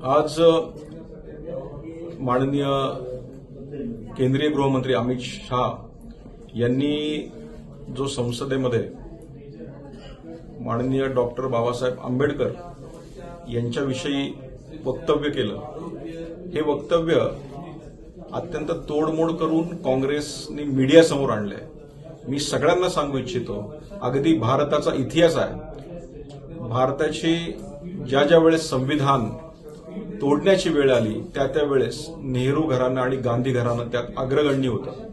आज माननीय केंद्रीय गृहमंत्री अमित शहा यांनी जो संसदेमध्ये माननीय डॉक्टर बाबासाहेब आंबेडकर यांच्याविषयी वक्तव्य केलं हे वक्तव्य अत्यंत तोडमोड करून काँग्रेसने मीडियासमोर आणलंय. मी सगळ्यांना सांगू इच्छितो अगदी भारताचा इतिहास आहे. भारताची ज्या ज्या वेळेस संविधान तोडण्याची वेळ आली त्या त्या वेळेस नेहरू घराणं आणि गांधी घराणं त्यात अग्रगण्य होतं.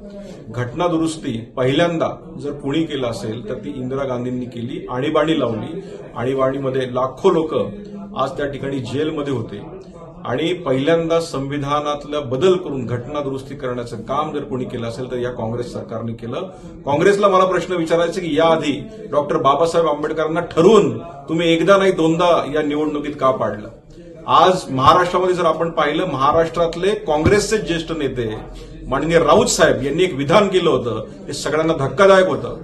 घटना दुरुस्ती पहिल्यांदा जर कुणी केलं असेल तर ती इंदिरा गांधींनी केली आणीबाणी लावली. आणीबाणीमध्ये लाखो लोक आज त्या ठिकाणी जेलमध्ये होते. आणि पहिल्यांदा संविधानातला बदल करून घटना दुरुस्ती करण्याचं काम जर कोणी केलं असेल तर या काँग्रेस सरकारने केलं. काँग्रेसला मला प्रश्न विचारायचा की याआधी डॉक्टर बाबासाहेब आंबेडकरांना ठरवून तुम्ही एकदा नाही दोनदा या निवडणुकीत का पाडलं? आज महाराष्ट्रामध्ये जर आपण पाहिलं महाराष्ट्रातले काँग्रेसचे ज्येष्ठ नेते माननीय राऊत साहेब यांनी एक विधान केलं होतं हे सगळ्यांना धक्कादायक होतं.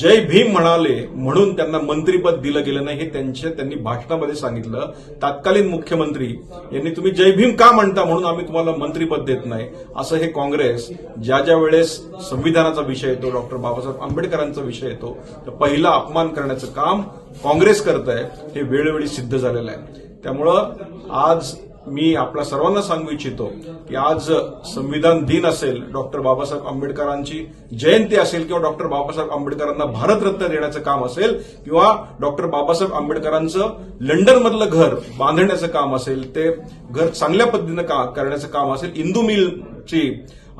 जय भीम म्हणाले म्हणून त्यांना मंत्रीपद दिलं गेलं नाही हे त्यांचे त्यांनी भाषणामध्ये सांगितलं. तत्कालीन मुख्यमंत्री यांनी तुम्ही जय भीम का म्हणता म्हणून आम्ही तुम्हाला मंत्रीपद देत नाही? असं हे काँग्रेस ज्या ज्या वेळेस संविधानाचा विषय येतो डॉक्टर बाबासाहेब आंबेडकरांचा विषय येतो तर पहिला अपमान करण्याचं काम काँग्रेस करत आहे हे वेळोवेळी सिद्ध झालेलं आहे. त्यामुळं आज मी आपल्या सर्वांना सांगू इच्छितो की आज संविधान दिन असेल डॉक्टर बाबासाहेब आंबेडकरांची जयंती असेल किंवा डॉक्टर बाबासाहेब आंबेडकरांना भारतरत्न देण्याचं काम असेल किंवा डॉक्टर बाबासाहेब आंबेडकरांचं लंडनमधलं घर बांधण्याचं काम असेल ते घर चांगल्या पद्धतीनं का करण्याचं काम असेल इंदू मिलची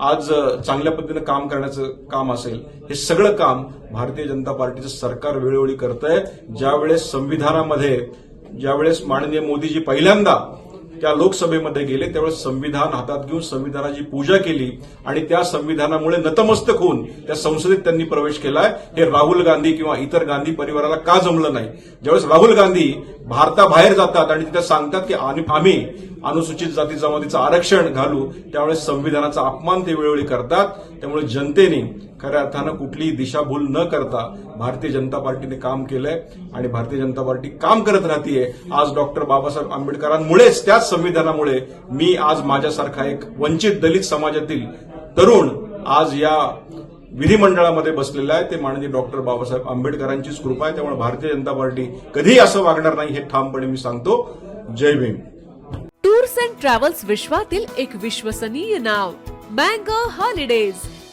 आज चांगल्या पद्धतीनं काम करण्याचं काम असेल हे सगळं काम भारतीय जनता पार्टीचं सरकार वेळोवेळी करत आहे ज्यावेळेस संविधानामध्ये ज्यावेळेस माननीय मोदीजी पहिल्यांदा त्या लोकसभेमध्ये गेले त्यावेळेस संविधान हातात घेऊन संविधानाची पूजा केली आणि त्या संविधानामुळे नतमस्तक होऊन त्या संसदेत त्यांनी प्रवेश केलाय. हे राहुल गांधी किंवा इतर गांधी परिवाराला का जमलं नाही? ज्यावेळेस राहुल गांधी भारताबाहेर जातात आणि तिथे सांगतात की आम्ही अनुसूचित जाती जमातीचं आरक्षण घालू त्यावेळेस संविधानाचा अपमान ते वेळोवेळी करतात. त्यामुळे जनतेने खऱ्या अर्थानं कुठलीही दिशाभूल न करता भारतीय जनता पार्टीने काम केलंय आणि भारतीय जनता पार्टी काम करत राहतीये. आज डॉक्टर बाबासाहेब आंबेडकरांमुळेच त्याच संविधानामुळे मी आज माझ्यासारखा एक वंचित दलित समाजातील तरुण आज या विधिमंडळामध्ये बसलेला आहे. ते माननीय डॉक्टर बाबासाहेब आंबेडकरांचीच कृपा आहे. त्यामुळे भारतीय जनता पार्टी कधीही असं वागणार नाही हे ठामपणे मी सांगतो. Jai Bhim. Tours and travels विश्वातील एक विश्वसनीय नाव मँगो हॉलिडेज.